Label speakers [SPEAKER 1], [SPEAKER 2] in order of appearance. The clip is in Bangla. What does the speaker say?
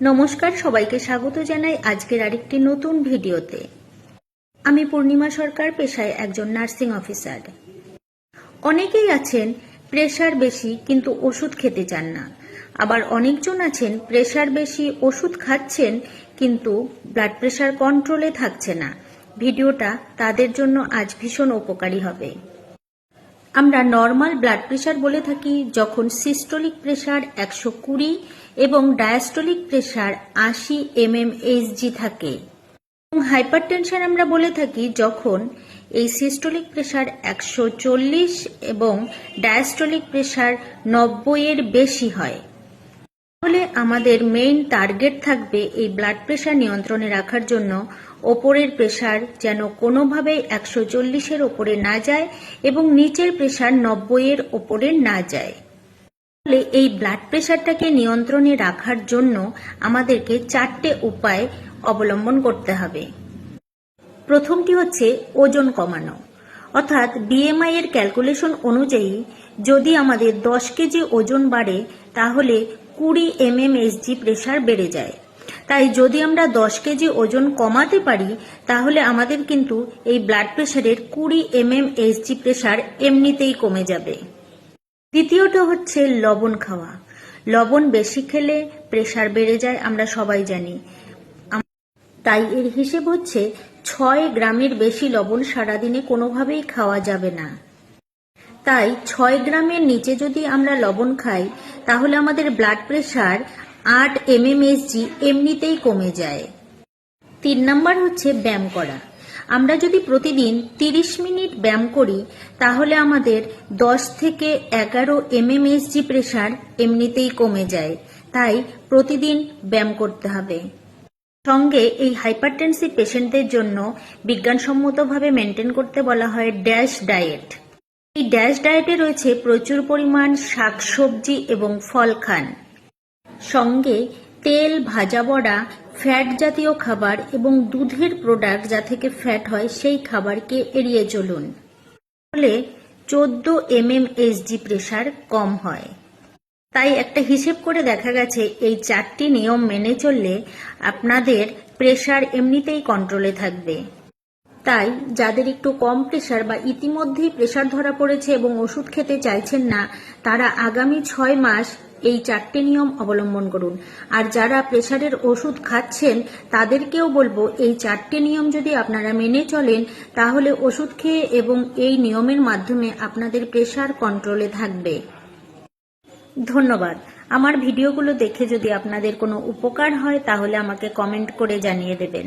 [SPEAKER 1] নমস্কার, সবাইকে স্বাগত জানাই আজকের আরেকটি নতুন ভিডিওতে। আমি পূর্ণিমা সরকার, পেশায় একজন নার্সিং অফিসার। অনেকেই আছেন প্রেশার বেশি কিন্তু ওষুধ খেতে চান না। আবার অনেকজন আছেন প্রেশার বেশি, ওষুধ খাচ্ছেন কিন্তু ব্লাড প্রেশার কন্ট্রোলে থাকছে না। ভিডিওটা তাদের জন্য আজ ভীষণ উপকারী হবে। আমরা নর্মাল ব্লাড প্রেশার বলে থাকি, যখন সিস্টোলিক প্রেশার একশো কুড়ি এবং ডায়াস্টোলিক প্রেশার আশি এম এম এইচজি থাকে। এবং হাইপারটেনশন আমরা বলে থাকি, যখন এই সিস্টোলিক প্রেশার একশো চল্লিশ এবং ডায়াস্টোলিক প্রেশার নব্বইয়ের বেশি হয়। আমাদের মেইন টার্গেট থাকবে এই ব্লাড প্রেশার নিয়ন্ত্রণে রাখার জন্য। ওপরের প্রেশার যেন কোনোভাবেই একশো চল্লিশের ওপরে না যায় এবং নিচের প্রেশার নব্বইয়ের ওপরে না যায়। তাহলে এই ব্লাড প্রেশারটাকে নিয়ন্ত্রণে রাখার জন্য আমাদেরকে চারটে উপায় অবলম্বন করতে হবে। প্রথমটি হচ্ছে ওজন কমানো। অর্থাৎ বিএমআই এর ক্যালকুলেশন অনুযায়ী যদি আমাদের দশ কেজি ওজন বাড়ে, তাহলে কুড়ি এমএমএসজি প্রেশার বেড়ে যায়। তাই যদি আমরা দশ কেজি ওজন কমাতে পারি, তাহলে আমাদের কিন্তু এই ব্লাড প্রেশারের কুড়ি এমএমএসজি প্রেশার এমনিতেই কমে যাবে। দ্বিতীয়টা হচ্ছে লবণ খাওয়া। লবণ বেশি খেলে প্রেশার বেড়ে যায়, আমরা সবাই জানি। তাই এর হিসেব হচ্ছে ছয় গ্রামের বেশি লবণ সারাদিনে কোনোভাবেই খাওয়া যাবে না। তাই ছয় গ্রামের নিচে যদি আমরা লবণ খাই, তাহলে আমাদের ব্লাড প্রেশার আট এমএমএসজি এমনিতেই কমে যায়। তিন নম্বর হচ্ছে ব্যায়াম করা। আমরা যদি প্রতিদিন তিরিশ মিনিট ব্যায়াম করি, তাহলে আমাদের দশ থেকে এগারো এমএমএসজি প্রেশার এমনিতেই কমে যায়। তাই প্রতিদিন ব্যায়াম করতে হবে। সঙ্গে এই হাইপারটেনসিভ পেশেন্টদের জন্য বিজ্ঞানসম্মতভাবে মেনটেন করতে বলা হয় ড্যাশ ডায়েট এই ড্যাশ ডায়েটে রয়েছে প্রচুর পরিমাণ শাকসবজি এবং ফল খান। সঙ্গে তেল, ভাজা বড়া, ফ্যাট জাতীয় খাবার এবং দুধের প্রোডাক্ট যা থেকে ফ্যাট হয় সেই খাবারকে এড়িয়ে চলুন। ফলে চোদ্দ এমএমএসজি প্রেশার কম হয়। তাই একটা হিসেব করে দেখা গেছে, এই চারটি নিয়ম মেনে চললে আপনাদের প্রেশার এমনিতেই কন্ট্রোলে থাকবে। তাই যাদের একটু কম প্রেশার বা ইতিমধ্যেই প্রেশার ধরা পড়েছে এবং ওষুধ খেতে চাইছেন না, তারা আগামী ছয় মাস এই চারটে নিয়ম অবলম্বন করুন। আর যারা প্রেশারের ওষুধ খাচ্ছেন, তাদেরকেও বলব এই চারটে নিয়ম যদি আপনারা মেনে চলেন, তাহলে ওষুধ খেয়ে এবং এই নিয়মের মাধ্যমে আপনাদের প্রেশার কন্ট্রোলে থাকবে। ধন্যবাদ। আমার ভিডিওগুলো দেখে যদি আপনাদের কোনো উপকার হয়, তাহলে আমাকে কমেন্ট করে জানিয়ে দেবেন।